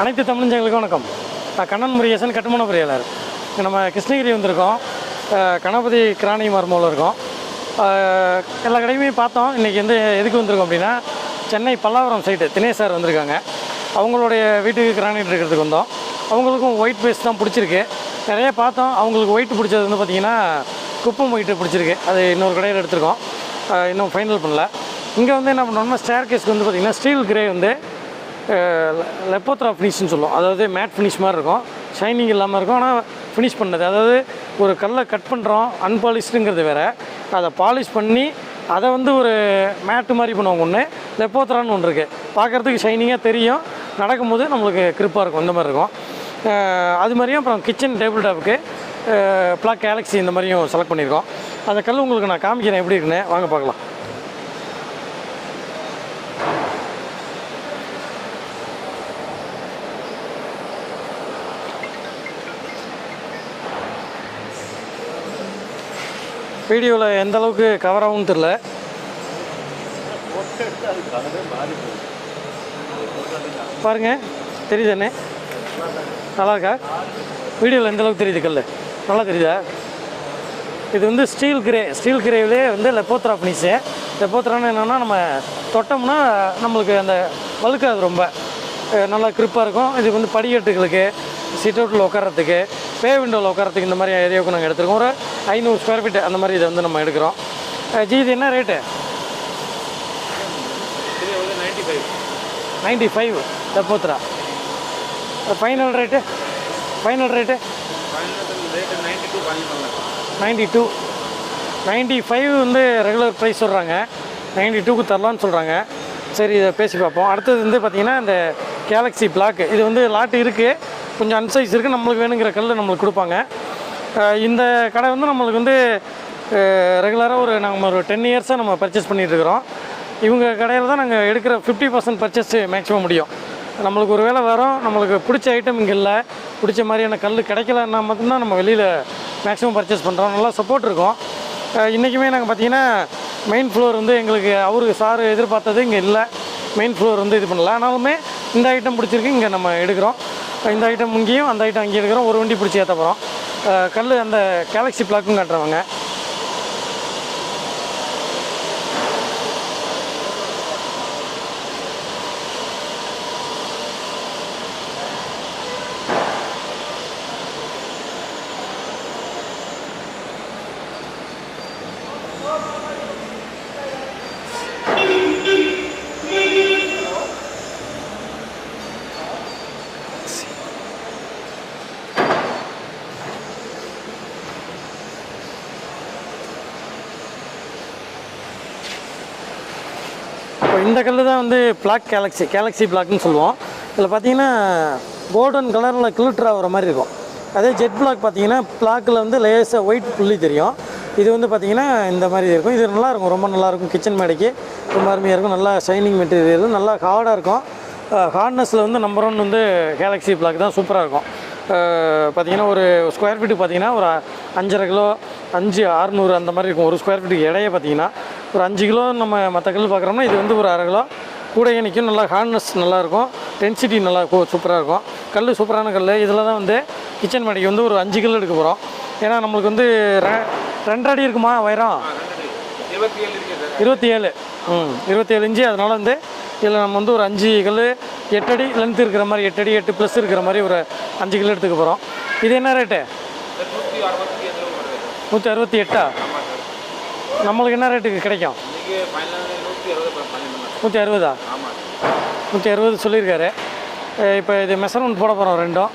அனைத்து தமிழஞ்சங்களுக்கு வணக்கம். நான் கண்ணன் முருகேசன் கட்டுமான பொறியாளர். நம்ம கிருஷ்ணகிரி வந்திருக்கோம். கணபதி கிராணி மர்மூல இருக்கோம். எல்லா கடையுமே பார்த்தோம். இன்றைக்கி வந்து எதுக்கு வந்திருக்கோம் அப்படின்னா சென்னை பல்லாவரம் சைட்டு தினேஷ் சார் வந்திருக்காங்க. அவங்களுடைய வீட்டுக்கு கிரானைட் இருக்கிறதுக்கு வந்தோம். அவங்களுக்கும் ஒயிட் பேஸ் தான் பிடிச்சிருக்கு. நிறைய பார்த்தோம். அவங்களுக்கு ஒயிட் பிடிச்சது வந்து பார்த்திங்கன்னா குப்பம் ஒயிட்டு பிடிச்சிருக்கு. அது இன்னொரு கடையில் எடுத்திருக்கோம். இன்னும் ஃபைனல் பண்ணல. இங்கே வந்து என்ன பண்ணோம்னா ஸ்டேர் கேஸ்க்கு வந்து பார்த்திங்கன்னா ஸ்டீல் கிரே வந்து லெப்போத்ரா ஃபினிஷ்னு சொல்லுவோம். அதாவது மேட் ஃபினிஷ் மாதிரி இருக்கும். ஷைனிங் இல்லாமல் இருக்கும். ஆனால் ஃபினிஷ் பண்ணது. அதாவது ஒரு கல்லை கட் பண்ணுறோம் அன்பாலிஷ்டுங்கிறது வேறு. அதை பாலிஷ் பண்ணி அதை வந்து ஒரு மேட்டு மாதிரி பண்ணுவாங்க ஒன்று லெப்போத்ரான்னு ஒன்று இருக்குது பார்க்குறதுக்கு ஷைனிங்காக தெரியும். நடக்கும்போது நம்மளுக்கு கிரிப்பாக இருக்கும். இந்த மாதிரி இருக்கும். அது மாதிரியும் அப்புறம் கிச்சன் டேபிள் டாப்புக்கு பிளாக் கேலக்ஸி இந்த மாதிரியும் செலக்ட் பண்ணியிருக்கோம். அந்த கல் உங்களுக்கு நான் காமிக்கிறேன். எப்படி இருக்குன்னு? வாங்க பார்க்கலாம். வீடியோவில் எந்த அளவுக்கு கவர் ஆகும்னு தெரில பாருங்க தெரியுதானே நல்லா இருக்கா? வீடியோவில் எந்த அளவுக்கு தெரியுது கல் நல்லா தெரியுதா? இது வந்து ஸ்டீல் கிரே ஸ்டீல் கிரேவிலே வந்து லெப்போத்ரா ஃபினிஷு லெப்போத்ரான்னு என்னென்னா நம்ம தொட்டோம்னா நம்மளுக்கு அந்த வழுக்காது ரொம்ப. நல்லா கிரிப்பாக இருக்கும். இது வந்து படிக்கட்டுகளுக்கு சிட் அவுட்டில் உட்காரத்துக்கு பே விண்டோவில் உட்காரத்துக்கு இந்த மாதிரி ஏரியாவுக்கு நாங்கள் எடுத்துருக்கோம். ஒரு ஐநூறு ஸ்கொயர் ஃபீட் அந்த மாதிரி இதை வந்து நம்ம எடுக்கிறோம். அஹ் ஜி இது என்ன rate ninety five லெப்போத்ரா final rate final rate ninety two ninety five வந்து ரெகுலர் ப்ரைஸ் சொல்கிறாங்க நைன்டி டூக்கு தரலான்னு சொல்கிறாங்க சரி இதை பேசி பார்ப்போம். அடுத்தது வந்து பார்த்திங்கன்னா இந்த கேலக்ஸி பிளாக் இது வந்து லாட் இருக்குது கொஞ்சம் அன்சைஸ் இருக்குது நம்மளுக்கு வேணுங்கிற கல் நம்மளுக்கு கொடுப்பாங்க. இந்த கடை வந்து நம்மளுக்கு வந்து ரெகுலராக ஒரு நாங்கள் ஒரு டென் இயர்ஸாக நம்ம பர்ச்சேஸ் பண்ணிகிட்ருக்குறோம் இவங்க கடையில் தான் நாங்கள் எடுக்கிற ஃபிஃப்டி பர்சன்ட் பர்ச்சேஸ் மேக்ஸிமம் முடியும். நம்மளுக்கு ஒரு வேளை வரும் நம்மளுக்கு பிடிச்ச ஐட்டம் இங்கே இல்லை பிடிச்ச மாதிரியான கல் கிடைக்கலன்னா மட்டும்தான் நம்ம வெளியில் மேக்ஸிமம் பர்ச்சேஸ் பண்ணுறோம் நல்லா சப்போர்ட் இருக்கும். இன்றைக்குமே நாங்கள் பார்த்தீங்கன்னா மெயின் ஃப்ளோர் வந்து எங்களுக்கு அவருக்கு சார் எதிர்பார்த்தது இங்கே இல்லை. மெயின் ஃப்ளோர் வந்து இது பண்ணல. ஆனாலுமே இந்த ஐட்டம் பிடிச்சிருக்கு இங்கே நம்ம எடுக்கிறோம். இந்த ஐட்டம் இங்கேயும் அந்த ஐட்டம் அங்கேயும் எடுக்கிறோம். ஒரு வண்டி பிடிச்சி ஏற்ற போகிறோம் கல் அந்த கேலக்ஸி பிளாக்கும் காட்டுறவங்க இப்போ இந்த கல் தான் வந்து பிளாக் கேலக்ஸி கேலக்ஸி பிளாக்னு சொல்லுவோம். இதில் பார்த்தீங்கன்னா கோல்டன் கலரில் கிளிட்டர் ஆகிற மாதிரி இருக்கும். அதே ஜெட் பிளாக் பார்த்தீங்கன்னா பிளாக்கில் வந்து லேசாக ஒயிட் புள்ளி தெரியும். இது வந்து பார்த்திங்கன்னா இந்த மாதிரி இருக்கும். இது நல்லாயிருக்கும் ரொம்ப நல்லாயிருக்கும் கிச்சன் மேடைக்கு. ரொம்ப அருமையாக இருக்கும். நல்லா ஷைனிங் மெட்டீரியல் நல்லா ஹார்டாக இருக்கும். ஹார்ட்னஸில் வந்து நம்பர் ஒன் வந்து கேலக்ஸி பிளாக் தான். சூப்பராக இருக்கும். பார்த்திங்கன்னா ஒரு ஸ்கொயர் ஃபீட்டுக்கு பார்த்தீங்கன்னா ஒரு அஞ்சரை கிலோ அஞ்சு அறுநூறு அந்த மாதிரி இருக்கும். ஒரு ஸ்கொயர் ஃபீட்டுக்கு இடையே பார்த்திங்கன்னா ஒரு அஞ்சு கிலோ நம்ம மற்ற கல் பார்க்குறோம்னா இது வந்து ஒரு அரை கிலோ கூடையே நிற்கும் நல்லா ஹார்ட்னஸ் நல்லாயிருக்கும். டென்சிட்டி நல்லா இருக்கும் சூப்பராக இருக்கும். கல் சூப்பரான கல் இதில் தான் வந்து கிச்சன் மேடைக்கு வந்து ஒரு அஞ்சு கிலோ எடுக்க போகிறோம் ஏன்னா நம்மளுக்கு வந்து ரெ- ரெண்டரை அடி இருக்குமா உயரம் இருபத்தி ஏழு ம் இருபத்தி ஏழு இன்ச்சு. அதனால் வந்து இதில் நம்ம வந்து ஒரு அஞ்சு கல் எட்டு அடி லென்த் இருக்கிற மாதிரி எட்டு அடி எட்டு ப்ளஸ் இருக்கிற மாதிரி ஒரு அஞ்சு கிலோ எடுத்துக்க போகிறோம் இது என்ன ரேட்டு நூற்றி அறுபத்தி எட்டா? நம்மளுக்கு என்ன ரேட்டுக்கு கிடைக்கும்? நூற்றி அறுபதா? நூற்றி அறுபது சொல்லியிருக்காரு. இப்போ இது மெஷர்மெண்ட் போட போகிறோம் ரெண்டும்.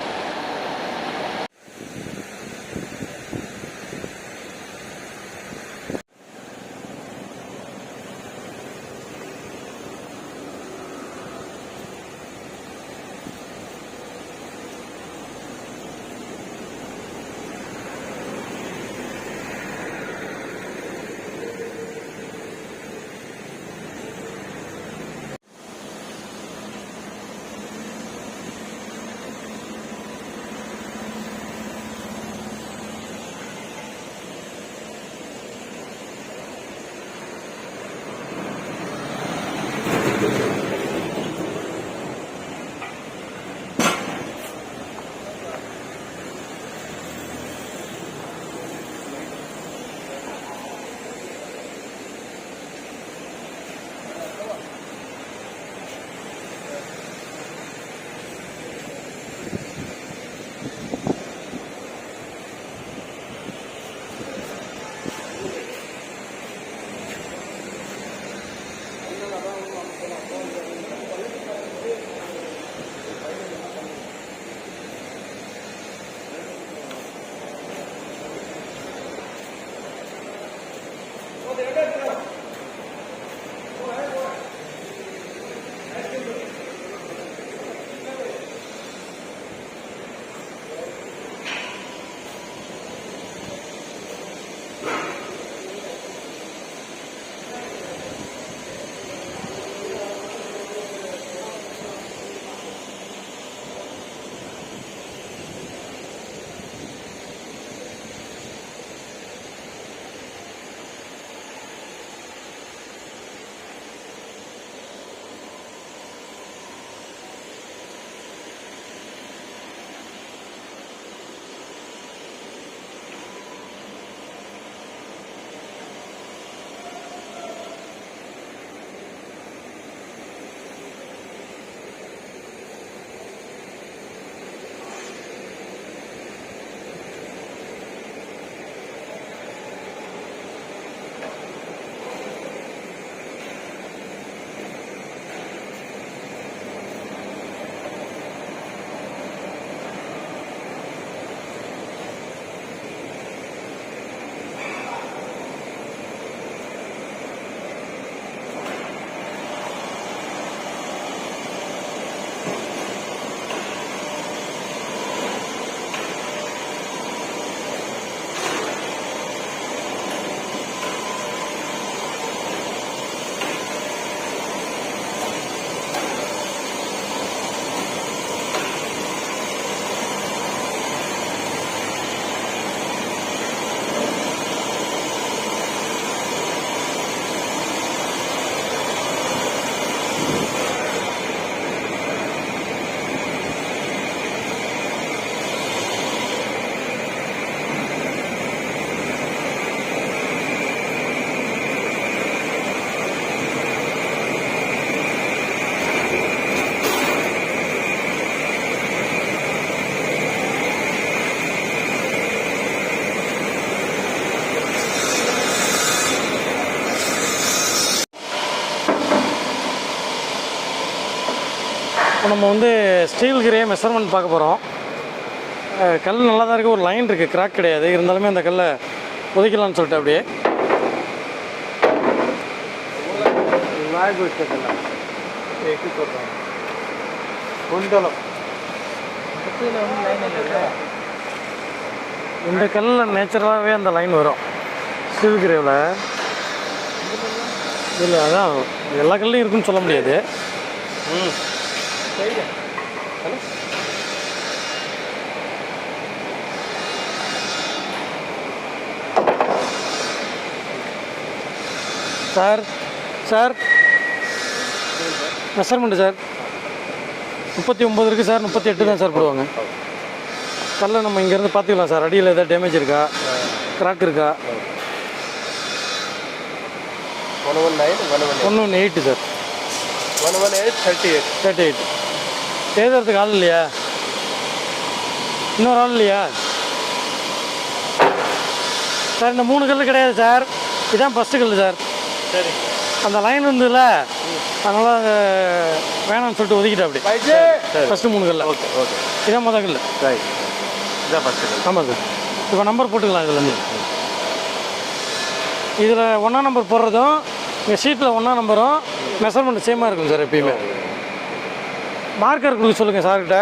நம்ம வந்து ஸ்டீல் கிரையை மெஷர்மெண்ட் பார்க்க போகிறோம் கல் நல்லா தான் இருக்குது ஒரு லைன் இருக்குது கிராக் கிடையாது. இருந்தாலுமே அந்த கல்லை ஒதுக்கலாம்னு சொல்லிட்டு அப்படியே. இந்த கல்லில் நேச்சுரலாகவே அந்த லைன் வரும். ஸ்டீல் கிரேவில் இல்லை அதான். எல்லா கல்லையும் இருக்குன்னு சொல்ல முடியாது. ம். சார். சார். Measurement sir. முப்பத்தி ஒம்பது இருக்குது சார். முப்பத்தி எட்டு தான் சார் போடுவாங்க. கல்லை நம்ம இங்கேருந்து பார்த்துக்கலாம் சார். அடியில் ஏதாவது டேமேஜ் இருக்கா? கிராக் இருக்கா? one one eight, ஒன்று ஒன்று eight sir. one one eight, thirty eight. Thirty eight எழுதுறதுக்கு ஆள் இல்லையா? இன்னொரு ஆள் இல்லையா? சார் இந்த மூணு கல் கிடையாது சார். இதான் ஃபஸ்ட்டு கல் சார். சரி. அந்த லைன் இருந்ததுல அதனால் அது வேணாம்னு சொல்லிட்டு ஒதுக்கிட்டேன் அப்படி. ஃபஸ்ட்டு மூணு கல்ல. Okay okay. இதான் மொதல் கல் ரைட் இதான் ஃபஸ்ட்டு ஆமாம் சார். இப்போ நம்பர் போட்டுக்கலாம் இதுலேருந்து இதில் ஒன்றா நம்பர் போடுறதும் இங்கே ஷீட்டில் ஒன்றா நம்பரும் மெஷர்மெண்ட் சேமாக இருக்கும் சார் எப்பயுமே. மார்க்கர் கொடுக்க சொல்லுங்கள் சார்கிட்ட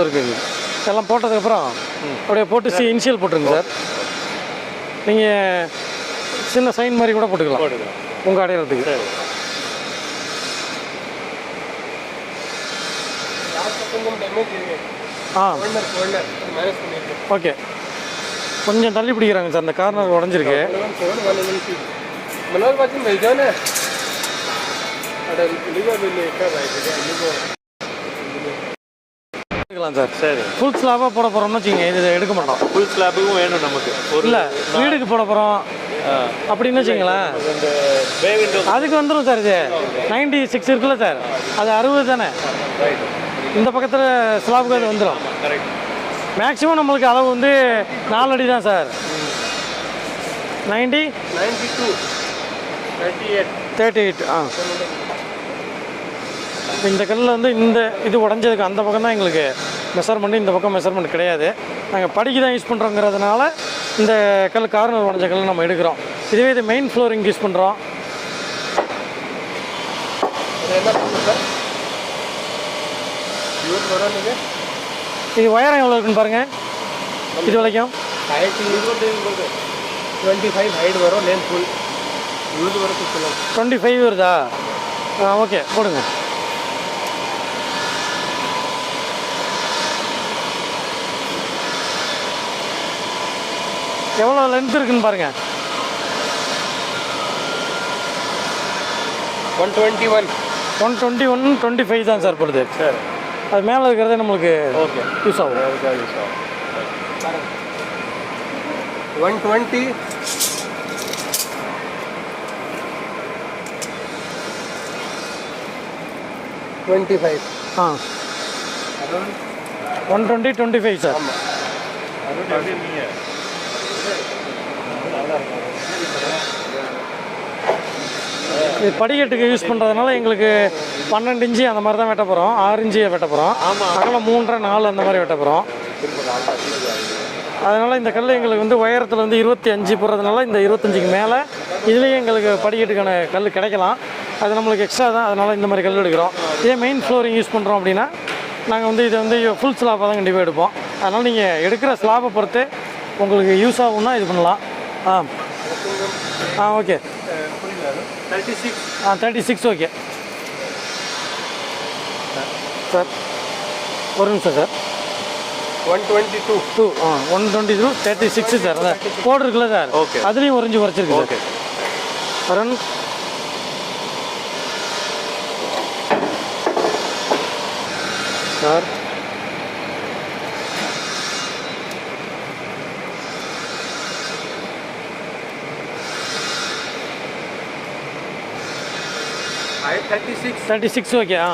இருக்குது எல்லாம் போட்டதுக்கப்புறம் அப்படியே போட்டு சி இனிஷியல் போட்டுருங்க சார். நீங்கள் சின்ன சைன் மாதிரி கூட போட்டுக்கலாம் போடுங்க உங்கள் அடையாளத்துக்கு ஆ ஓகே கொஞ்சம் தள்ளி பிடிக்கிறாங்க சார் அந்த கார்னர் உடஞ்சிருக்கு எடுக்கலாம் சார் சரி. ஃபுல் ஸ்லாபாக போட போகிறோம்னு வச்சுக்கோங்க இது எடுக்க மாட்டோம். ஃபுல் ஸ்லாப்புக்கும் வேணும் நமக்கு. இல்லை வீடுக்கு போட போகிறோம் அப்படின்னு வச்சுங்களேன் அதுக்கு வந்துடும் சார் இது. நைன்டி சிக்ஸ் இருக்குல்ல சார். அது அறுபது தானே? இந்த பக்கத்தில் ஸ்லாபுக்கு அது வந்துடும் கரெக்ட் மேக்ஸிமம் நம்மளுக்கு அளவு வந்து நாலு அடி தான் sir. Ninety ninety two ninety eight thirty eight ஆ இந்த கல்லில் வந்து இந்த இது உடஞ்சதுக்கு அந்த பக்கம் தான் எங்களுக்கு மெஷர்மெண்ட் இந்த பக்கம் மெஷர்மெண்ட் கிடையாது. நாங்கள் படிக்கு தான் யூஸ் பண்ணுறோங்கிறதுனால இந்த கல் கார்னர் உடஞ்ச கல் நம்ம எடுக்கிறோம். இதுவே இது மெயின் ஃப்ளோரிங் யூஸ் பண்ணுறோம் இது உயரம் எவ்வளோ இருக்குன்னு பாருங்கள் இது வரைக்கும். டுவெண்ட்டி ஃபைவ் ஹைட் வரும் லேன் ஃபுல் சொல்லுங்கள் டுவெண்ட்டி ஃபைவ் வருதா? ஆ ஓகே போடுங்க. எவ்வளோ லென்த் இருக்குன்னு பாருங்கள் one twenty one one twenty one twenty five தான் சார் போடுது. சரி. அது மேலே இருக்கிறதே நம்மளுக்கு ஓகே யூஸ் ஆகும். யூஸ் ஆகும். ஒன் டுவெண்ட்டி டுவெண்ட்டி ஃபைவ் ஆ one twenty twenty five sir இது படிக்கட்டுக்கு யூஸ் பண்ணுறதுனால எங்களுக்கு பன்னெண்டு இன்ச்சு அந்த மாதிரி தான் வெட்ட போகிறோம் ஆறு இன்ச்சு வெட்ட போகிறோம் அகலம் மூன்றரை நாலு அந்த மாதிரி வெட்ட போகிறோம் அதனால் இந்த கல் எங்களுக்கு வந்து உயரத்தில் வந்து இருபத்தி அஞ்சு போடுறதுனால இந்த இருபத்தஞ்சுக்கு மேலே இதுலேயும் எங்களுக்கு படிக்கட்டுக்கான கல் கிடைக்கலாம். அது நம்மளுக்கு எக்ஸ்ட்ரா தான். அதனால் இந்த மாதிரி கல் எடுக்கிறோம். இதே மெயின் ஃப்ளோரிங் யூஸ் பண்ணுறோம் அப்படின்னா நாங்கள் வந்து இதை வந்து ஃபுல் ஸ்லாப்பாக தான் கண்டிப்பாக எடுப்போம். அதனால் நீங்கள் எடுக்கிற ஸ்லாப்பை பொறுத்து உங்களுக்கு யூஸ் ஆகும்னா இது பண்ணலாம். ஆ. ஆ ஓகே தேர்ட்டி சிக்ஸ் ஆ தேர்ட்டி சிக்ஸ் ஓகே சார் ஒரு நிமிஷம் sir one twenty two two ஆ one twenty two thirty six sir அதான் கோடு இருக்குல்ல சார் Okay. அதுலேயும் inch குறைச்சிருக்கு okay Arun sir height thirty six okay ஆ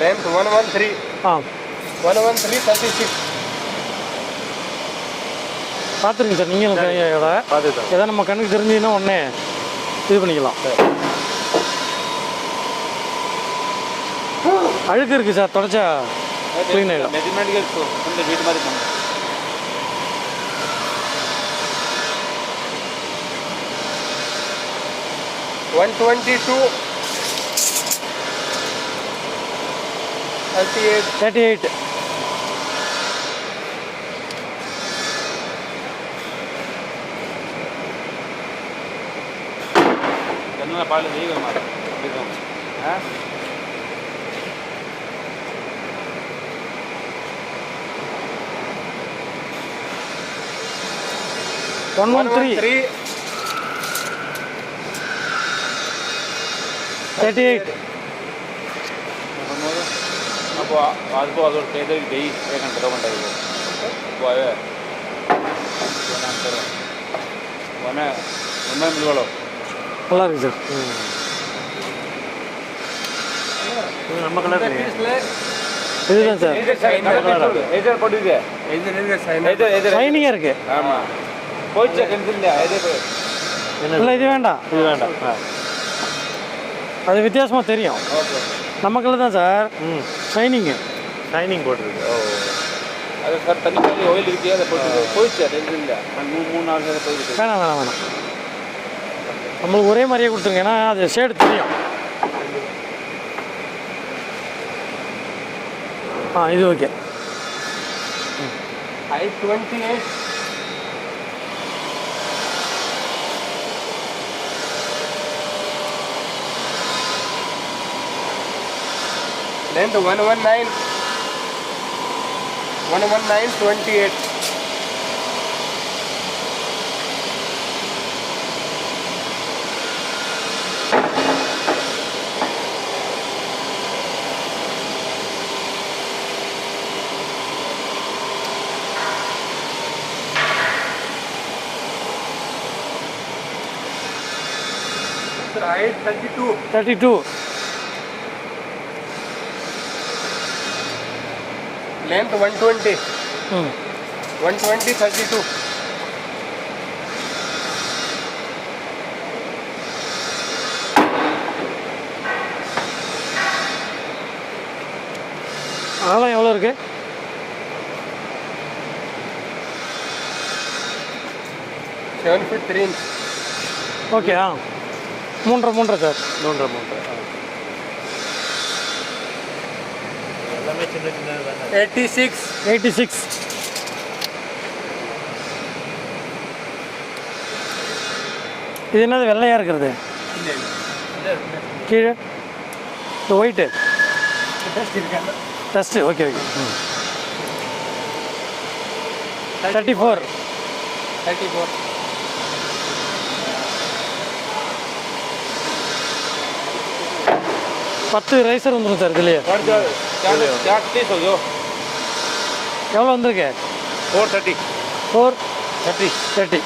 லென்த் ஒன் ஒன் த்ரீ ஆ one one three thirty six பார்த்துருங்க sir. நீங்களும் பார்த்துதான் எதாவது நம்ம கண்ணுக்கு தெரிஞ்சுன்னா உடனே இது பண்ணிக்கலாம். அழுக்கு இருக்குது சார் தொடச்சா க்ளீன் ஆகிடும் 122 38 38 ಕನ್ನಡ ಬಾಳು ಹೇಗೆ ಮಾಡಿ ಹಾಂ One one three. One, one, three. Thirty eight അപ്പോൾ അതിപ്പോൾ അതോട് ചെയ്ത ഡേയ്സ് കണ്ടോ ഉണ്ടായത് പോയ ഒന്നെ ഒന്നേ മുഴുവളോ நல்லா இருக்கு வேண்டாம் இது வேண்டாம் அது வித்தியாசமாக தெரியும். நமக்குள்ள தான் சார் ம். ஷைனிங்கு ஷைனிங் போட்டிருக்கு. ஓ. அது சார் தண்ணி தண்ணி ஓயில் இருக்கு அதை போட்டு போயிடுச்சு அது இல்லை. மூணு மூணு நாலு நேரம் போயிடுச்சு. வேணாம் வேணாம் வேணாம். நம்மளுக்கு ஒரே மாதிரியே கொடுத்துருங்க ஏன்னா அது ஷேடு தெரியும். ஆ இது okay I twenty eight then the 119 119 28 Right, 32. 32. length 120 hmm. 120 32 அதெல்லாம் எவ்வளோ இருக்கு? Seven feet three inch okay ஆ. மூன்றரை மூன்றரை சார். மூன்றரை மூன்றரை எயிட்டி சிக்ஸ். Eighty six. இது என்னது வெள்ளையாக இருக்கிறது? கீழே? இந்த white dust okay okay thirty four thirty four பத்து ரைசர் வந்துடும் சார் இதுலேயே. எவ்வளோ வந்திருக்கு? Four thirty four thirty thirty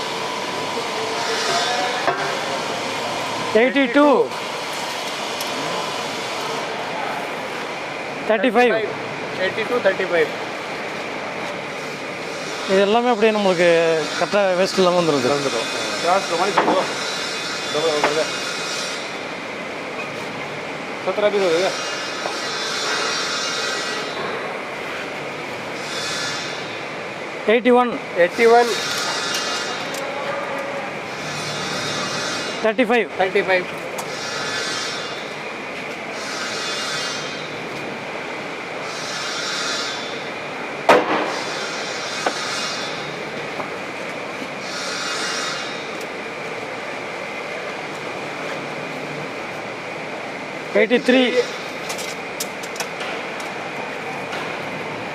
eighty two thirty five eighty two thirty five இது எல்லாமே அப்படியே நம்மளுக்கு கரெக்டாக வேஸ்ட் இல்லாமல் வந்துடுது வந்துடும் सत्रह बीस हो जाएगा eighty one eighty one thirty five thirty five eighty three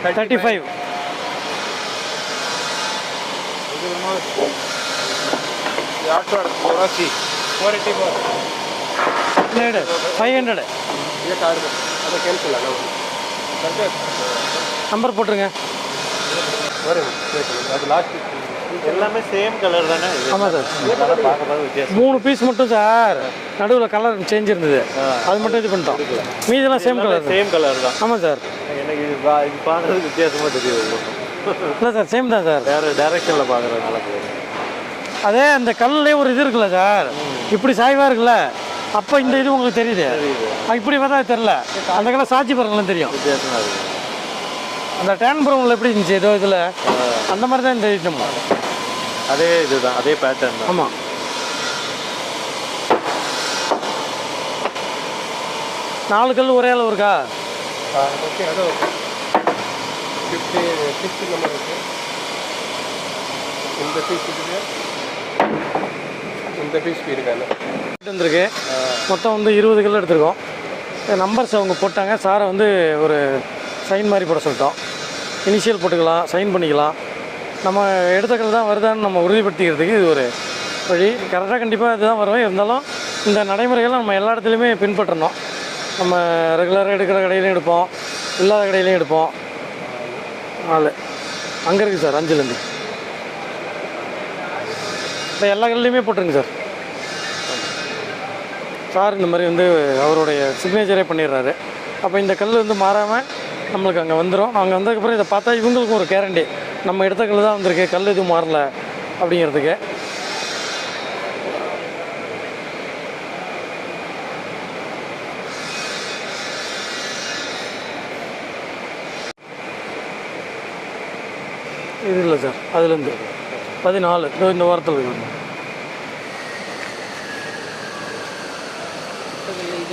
thirty five four eighty four hundred five hundred இருபத்தி ஆறு அதை கேன்சல் அளவு நம்பர் போட்டுருங்க அது லாஸ்ட் எல்லாமே சேம் கலர் தானே ஆமாம் சார். மூணு பீஸ் மட்டும் சார். நடுவில் கலர் சேஞ்ச் இருந்தது. அது மட்டும் இது பண்ணிட்டோம். மீதெல்லாம் சேம் கலர் சேம் கலர் தான். ஆமாம் சார். எனக்கு இது பா இது பார்க்கறதுக்கு வித்தியாசமாக தெரியுது. இல்லை சார் சேம் தான் சார். வேறு டைரக்ஷனில் பார்க்குறதுனால அதே அந்த கல்லுலேயே ஒரு இது இருக்குல்ல சார். இப்படி சாய்வாக இருக்குல்ல? அப்போ இந்த இது உங்களுக்கு தெரியுது. இப்படி பார்த்தா அது தெரில அந்த கலர் சாட்சி பாருங்களும் தெரியும். அந்த டேன் ப்ரௌனில் எப்படி இருந்துச்சு? ஏதோ இதில். அந்த மாதிரி தான் இந்த ஐட்டம் அதே இதுதான் அதே பேட்டர்ன் தான். ஆமாம் நாலு கல் ஒரே அளவு இருக்கா? ஓகே அதான் ஃபிஃப்டி சிக்ஸ்டி நம்பர் இருக்குது இந்த பீஸ் இருக்குது. இந்த பீஸ் இருக்காங்க இருந்திருக்கு மொத்தம் வந்து இருபது கல் எடுத்திருக்கோம். நம்பர்ஸ் அவங்க போட்டாங்க. சாரை வந்து ஒரு சைன் மாதிரி போட சொல்லிட்டோம். இனிஷியல் போட்டுக்கலாம் சைன் பண்ணிக்கலாம். நம்ம எடுத்த தான் வருதான்னு நம்ம உறுதிப்படுத்திக்கிறதுக்கு இது ஒரு வழி. கரெக்டாக கண்டிப்பாக இதுதான் வரும். இருந்தாலும் இந்த நடைமுறைகளை நம்ம எல்லா இடத்துலையுமே பின்பற்றணும். நம்ம ரெகுலராக எடுக்கிற கடையிலையும் எடுப்போம். இல்லாத கடையிலையும் எடுப்போம். நாலு அங்கே இருக்குது சார் அஞ்சுலேருந்து. இப்போ எல்லா கடையிலையுமே போட்டுருங்க சார். சார் இந்த மாதிரி வந்து அவருடைய சிக்னேச்சரே பண்ணிடுறாரு. அப்போ இந்த கல் வந்து மாறாமல் நம்மளுக்கு அங்கே வந்துடும் அங்கே வந்ததுக்கப்புறம் இதை பார்த்தா இவங்களுக்கும் ஒரு கேரண்டி நம்ம இடத்துக்குள்ள தான் வந்திருக்கு. கல் எதுவும் மாறல அப்படிங்கிறதுக்கு. இது இல்லை சார். அதுலேருந்து. பதினாலு. இதோ இந்த வாரத்தில்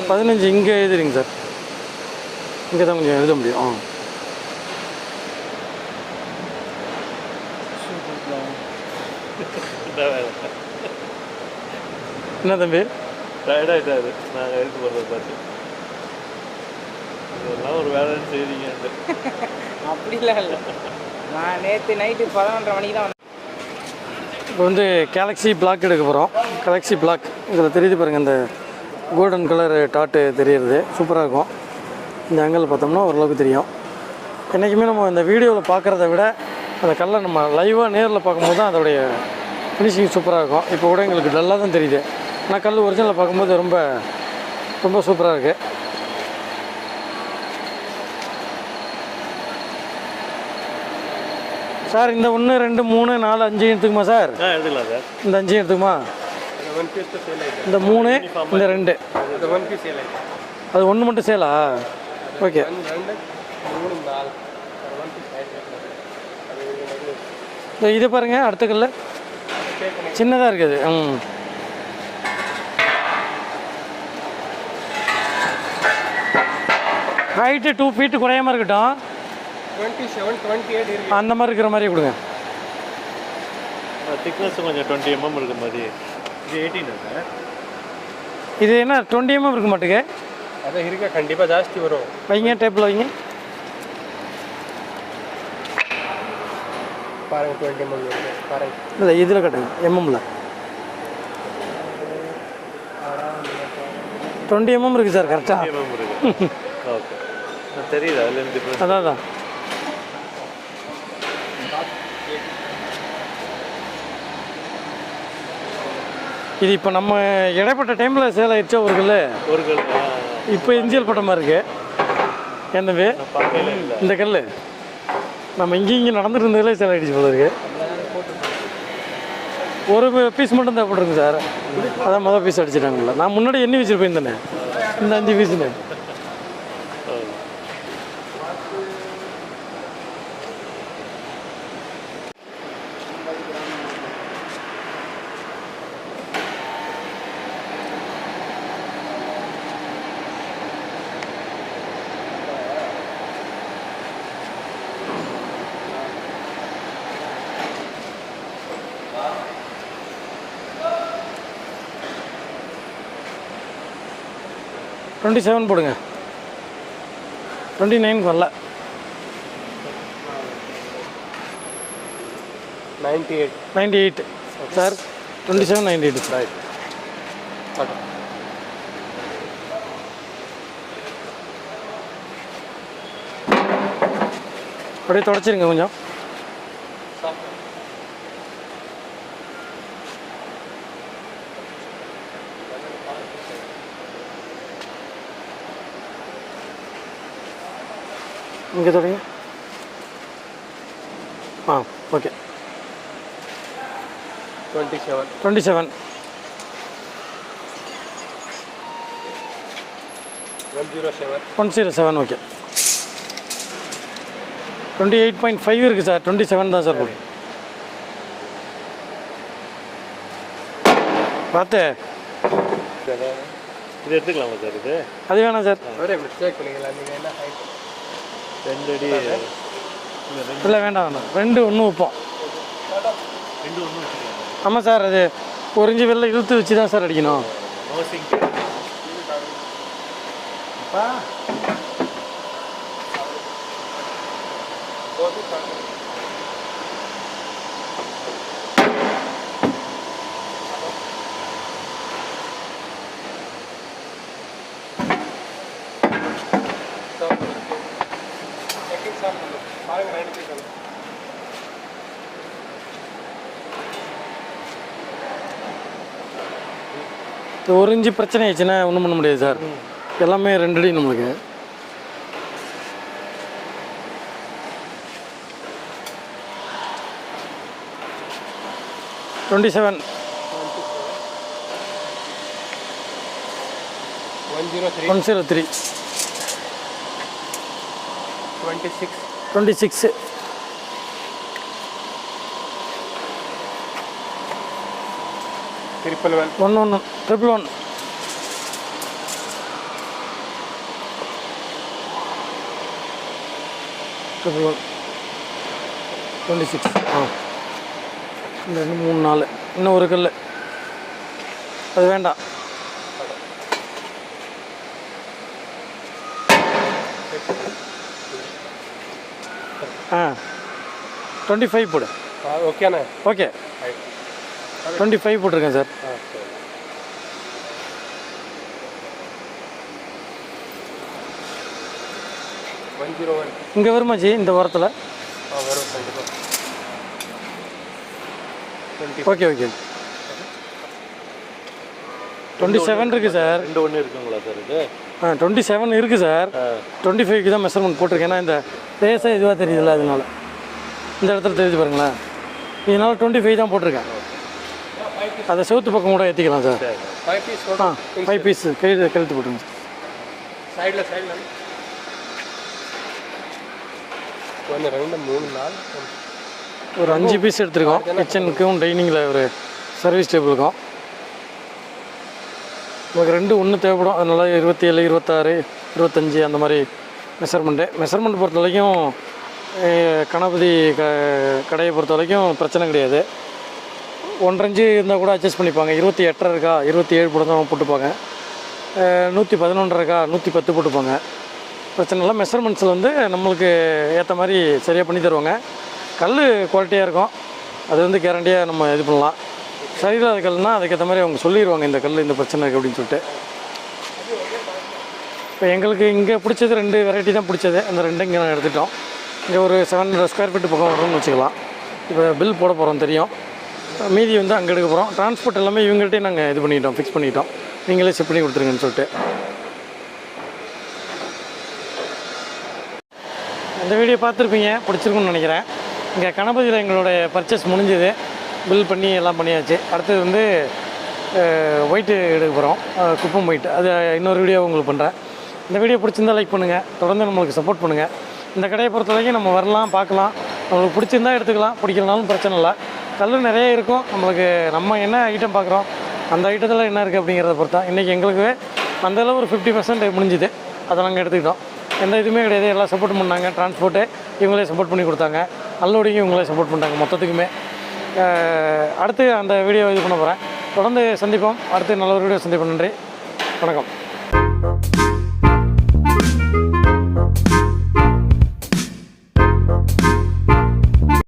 பதினஞ்சு இங்கே எழுதுறீங்க சார். இங்கே தான் கொஞ்சம் எழுத முடியும். ஆ. என்ன தம்பி? டயர்டாயிட்டாரு நாங்கள் எடுத்து போகிறத பார்த்து. இதெல்லாம் ஒரு வேலைன்னு செய்றீங்கன்ட்டு அப்படிலாம் இல்லை. நான் நேற்று நைட்டு பதினொன்றரை மணிக்கு தான் வந்தேன். இப்போ வந்து கேலக்ஸி பிளாக் எடுக்க போகிறோம் கேலக்ஸி பிளாக் இதில் தெரியுது பாருங்கள் இந்த கோல்டன் கலர் டாட்டு தெரியுறது. சூப்பராக இருக்கும். இந்த ஆங்கிள் பார்த்தோம்னா ஓரளவுக்கு தெரியும். என்றைக்குமே நம்ம இந்த வீடியோவில் பார்க்குறத விட அந்த கல்லை நம்ம லைவாக நேரில் பார்க்கும்போது தான் அதோடைய ஃபினிஷிங் சூப்பராக இருக்கும் இப்போ கூட எங்களுக்கு டல்லாக தான் தெரியுது. ஆனால் கல் ஒரிஜினலில் பார்க்கும்போது ரொம்ப ரொம்ப சூப்பராக இருக்குது சார் இந்த ஒன்று ரெண்டு மூணு நாலு அஞ்சு எடுத்துக்குமா சார்? இந்த அஞ்சு எடுத்துக்குமா? இந்த மூணு இந்த ரெண்டு. அது ஒன்று மட்டும் சேலா ஓகே இதை பாருங்கள் அடுத்த கல்லில் சின்னதாக இருக்குது. ம். ஹைட்டு டூ ஃபீட்டு குறையாம இருக்கட்டும். டுவெண்ட்டி செவன் டுவெண்ட்டி எயிட் இருக்கு. அந்த மாதிரி இருக்கிற மாதிரி கொடுங்க. திக்னஸ் கொஞ்சம் டுவெண்ட்டி எம்எம் இருக்க மாதிரி. இது எயிட்டீன் சார் இது என்ன டுவெண்ட்டி எம்எம் இருக்க மாட்டேங்க அது இருக்க? கண்டிப்பாக ஜாஸ்தி வரும். வைங்க டேப்பில் வைங்க. பாருங்க டுவெண்ட்டி எம்எம் இருக்கு. பாருங்க. இல்லை இதில் கட்டுங்க. எம்எம்ல டுவெண்ட்டி எம்எம் இருக்குது சார் கரெக்டாக எம்எம் இருக்கு. ஓகே. தெரியுது அதுலேருந்து அதான் அதான். இது இப்போ நம்ம இடைப்பட்ட டைமில் சேல் ஆயிடுச்சா ஒரு கல் ஒரு கல் இப்போ இஞ்சியல் பட்ட மாதிரி இருக்கு. இல்லை. இந்த கல் நம்ம இங்கே இங்கே நடந்துட்டு இருந்ததுல சேல் ஆயிடுச்சு போல இருக்கு. ஒரு பீஸ் மட்டும் தேவைப்படுங்க சார். அதான் மொதல் பீஸ் அடிச்சிட்டாங்கல்ல. நான் முன்னாடி எண்ணி வச்சுருப்பேன் தானே இந்த அஞ்சு பீஸுன்னு டுவெண்ட்டி செவன் போடுங்க. டுவெண்ட்டி நைன் வரல. Ninety eight ninety eight sir twenty seven ninety eight sir அப்படியே தொடச்சிருங்க கொஞ்சம். இங்கே தொடங்க ஆ okay. Twenty seven twenty seven one zero seven one zero seven okay twenty eight point five இருக்குது சார். டுவெண்ட்டி செவன் தான் sir போடும் பார்த்து. இது எடுத்துக்கலாமா சார் இது? அது வேணாம் சார். மிஸ்டேக் பண்ணிக்கலாம். நீங்கள் என்ன ரெண்டு அடி இல்லை வேண்டாம் வேண்டாம். ரெண்டு ஒன்று வைப்போம். ரெண்டு வச்சுக்கலாம் ஆமாம் சார் அது ஒரு இஞ்சி வெளில இழுத்து வச்சு தான் சார் அடிக்கணும் நோசிங் செக்கிங் சார் பாருங்க நைன்ட்டி செவன் இது ஒரு இஞ்சி பிரச்சனை ஆயிடுச்சுன்னா ஒன்றும் பண்ண முடியாது சார். எல்லாமே ரெண்டு அடி நம்மளுக்கு. Twenty seven one zero three one zero three twenty six twenty six triple one one one triple one triple one twenty six ஆ இந்த ரெண்டு மூணு நாலு. இன்னும் ஒரு கல் அது வேண்டாம். ஆ. டுவெண்ட்டி ஃபைவ் போடு ஓகேண்ணே ஓகே டுவெண்ட்டி ஃபைவ் போட்டிருக்கேன் சார். இங்கே வருமாச்சி இந்த வாரத்தில்? Okay okay. டுவெண்ட்டி செவன் இருக்குது சார். ரெண்டு ஒன்று இருக்குங்களா சார் இது? ஆ டுவெண்ட்டி செவன் இருக்குது சார். டுவெண்ட்டி ஃபைவ்க்கு தான் மெஷர்மெண்ட் போட்டிருக்கேன். ஏன்னா இந்த லேசாக இதுவாக தெரியுதுல்ல அதனால. இந்த இடத்துல தெரியுது பாருங்களேன். இதனால டுவெண்ட்டி ஃபைவ் தான் போட்டிருக்கேன். அதை செவுத்து பக்கம் கூட ஏற்றிக்கலாம் சார். ஃபைவ் பீஸ் ஆ ஃபைவ் பீஸ் கை கழுத்து போட்டுருங்க சைடில் சைடில் ரெண்டு மூணு ஒரு அஞ்சு பீஸ் எடுத்திருக்கோம். கிச்சனுக்கும் டைனிங்கில் ஒரு சர்வீஸ் டேபிளுக்கும் நமக்கு ரெண்டு ஒன்று தேவைப்படும். அதனால இருபத்தி ஏழு இருபத்தாறு இருபத்தஞ்சி அந்த மாதிரி மெஷர்மெண்ட்டு மெஷர்மெண்ட் பொறுத்த வரைக்கும் கணபதி க கடையை பொறுத்த வரைக்கும் பிரச்சனை கிடையாது. ஒன்றரை இருந்தால் கூட அட்ஜஸ்ட் பண்ணிப்பாங்க. இருபத்தி எட்டரை இருக்கா இருபத்தி ஏழு போட்டு போட்டுப்பாங்க. நூற்றி பதினொன்றரை இருக்கா நூற்றி பத்து போட்டுப்பாங்க. பிரச்சனை இல்லை. மெஷர்மெண்ட்ஸில் வந்து நம்மளுக்கு ஏற்ற மாதிரி சரியாக பண்ணி தருவாங்க. கல் குவாலிட்டியாக இருக்கும். அது வந்து கேரண்டியாக நம்ம இது பண்ணலாம். சரியில்லாத கல்னால் அதுக்கேற்ற மாதிரி அவங்க சொல்லிடுவாங்க இந்த கல் இந்த பிரச்சனை இருக்குது அப்படின்னு சொல்லிட்டு. இப்போ எங்களுக்கு இங்கே பிடிச்சது ரெண்டு வெரைட்டி தான் பிடிச்சது. அந்த ரெண்டும் இங்கே நான் எடுத்துட்டோம் இங்கே ஒரு செவன் ஹண்ட்ரட் ஸ்கொயர் ஃபீட் பக்கம் வரும்னு வச்சுக்கலாம். இப்போ பில் போட போகிறோம் தெரியும். மீதி வந்து அங்கே எடுக்க போகிறோம் டிரான்ஸ்போர்ட் எல்லாமே இவங்கள்ட்டே நாங்கள் இது பண்ணிட்டோம் ஃபிக்ஸ் பண்ணிட்டோம். நீங்களே செட் பண்ணி கொடுத்துருங்கன்னு சொல்லிட்டு. இந்த வீடியோ பார்த்துருப்பீங்க பிடிச்சிருக்குன்னு நினைக்கிறேன். இங்கே கணபதியில் எங்களுடைய பர்ச்சேஸ் முடிஞ்சது. பில் பண்ணி எல்லாம் பண்ணியாச்சு. அடுத்தது வந்து ஒயிட்டு எடுக்க போகிறோம் குப்பம் ஒயிட் அது இன்னொரு வீடியோ உங்களுக்கு பண்ணுறேன் இந்த வீடியோ பிடிச்சிருந்தா லைக் பண்ணுங்கள் தொடர்ந்து நம்மளுக்கு சப்போர்ட் பண்ணுங்கள் இந்த கடையை பொறுத்த வரைக்கும் நம்ம வரலாம் பார்க்கலாம். நம்மளுக்கு பிடிச்சிருந்தா எடுத்துக்கலாம். பிடிக்கலனாலும் பிரச்சனை இல்லை. கல் நிறைய இருக்கும். நம்மளுக்கு நம்ம என்ன ஐட்டம் பார்க்குறோம் அந்த ஐட்டத்தில் என்ன இருக்குது அப்படிங்கிறத பொறுத்தா இன்றைக்கி எங்களுக்கு அந்தளவு ஒரு ஃபிஃப்டி பர்சன்ட் முடிஞ்சுது. அதை நாங்கள் எடுத்துக்கிட்டோம். எந்த இதுவுமே கிடையாது. எல்லாம் சப்போர்ட் பண்ணாங்க. டிரான்ஸ்போர்ட்டு இவங்களே சப்போர்ட் பண்ணி கொடுத்தாங்க. அன்லோடிங்கும் இவங்களே சப்போர்ட் பண்ணிட்டாங்க மொத்தத்துக்குமே. அடுத்து அந்த வீடியோ இது பண்ண போகிறேன் தொடர்ந்து சந்திப்போம். அடுத்து நல்ல ஒரு வீடியோ சந்திப்போம். நன்றி. வணக்கம்.